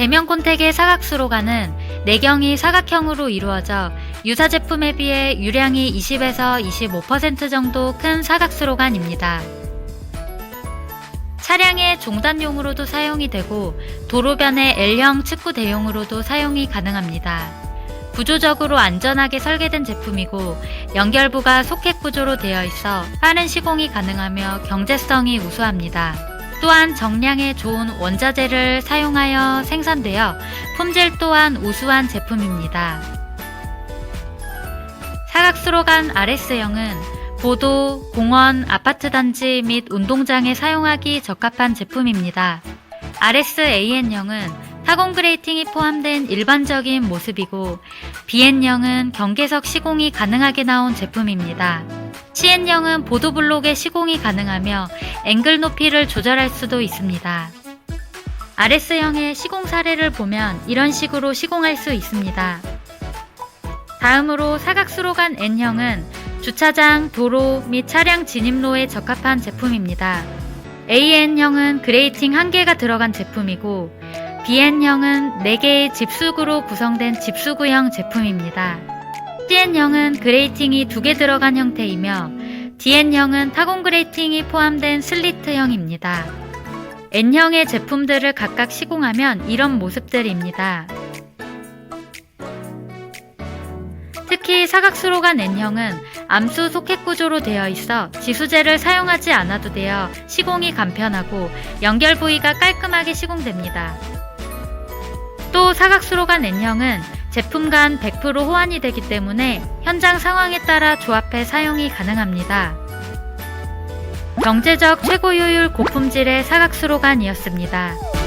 대면 콘택의 사각수로 가는 내경이 사각형으로 이루어져 유사 제품에 비해 유량이 20에서 25% 정도 큰 사각수로간입니다. 차량의 종단용으로도 사용이 되고 도로변의 L형 측구 대용으로도 사용이 가능합니다. 구조적으로 안전하게 설계된 제품이고 연결부가 소켓 구조로 되어 있어 빠른 시공이 가능하며 경제성이 우수합니다. 또한 정량의 좋은 원자재를 사용하여 생산되어 품질 또한 우수한 제품입니다. 사각수로간 RS형은 보도, 공원, 아파트 단지 및 운동장에 사용하기 적합한 제품입니다. RSAN형은 타공 그레이팅이 포함된 일반적인 모습이고 BN형은 경계석 시공이 가능하게 나온 제품입니다. CN형은 보도블록의 시공이 가능하며 앵글 높이를 조절할 수도 있습니다. RS형의 시공 사례를 보면 이런 식으로 시공할 수 있습니다. 다음으로 사각수로 간 N형은 주차장, 도로 및 차량 진입로에 적합한 제품입니다. AN형은 그레이팅 1개가 들어간 제품이고 BN형은 4개의 집수구로 구성된 집수구형 제품입니다. CN형은 그레이팅이 2개 들어간 형태이며 DN형은 타공 그레이팅이 포함된 슬리트형입니다. N형의 제품들을 각각 시공하면 이런 모습들입니다. 특히 사각수로 간 N형은 암수 소켓 구조로 되어 있어 지수제를 사용하지 않아도 되어 시공이 간편하고 연결 부위가 깔끔하게 시공됩니다. 또 사각수로 간 N형은 제품 간 100% 호환이 되기 때문에 현장 상황에 따라 조합해 사용이 가능합니다. 경제적 최고 효율 고품질의 사각수로간이었습니다.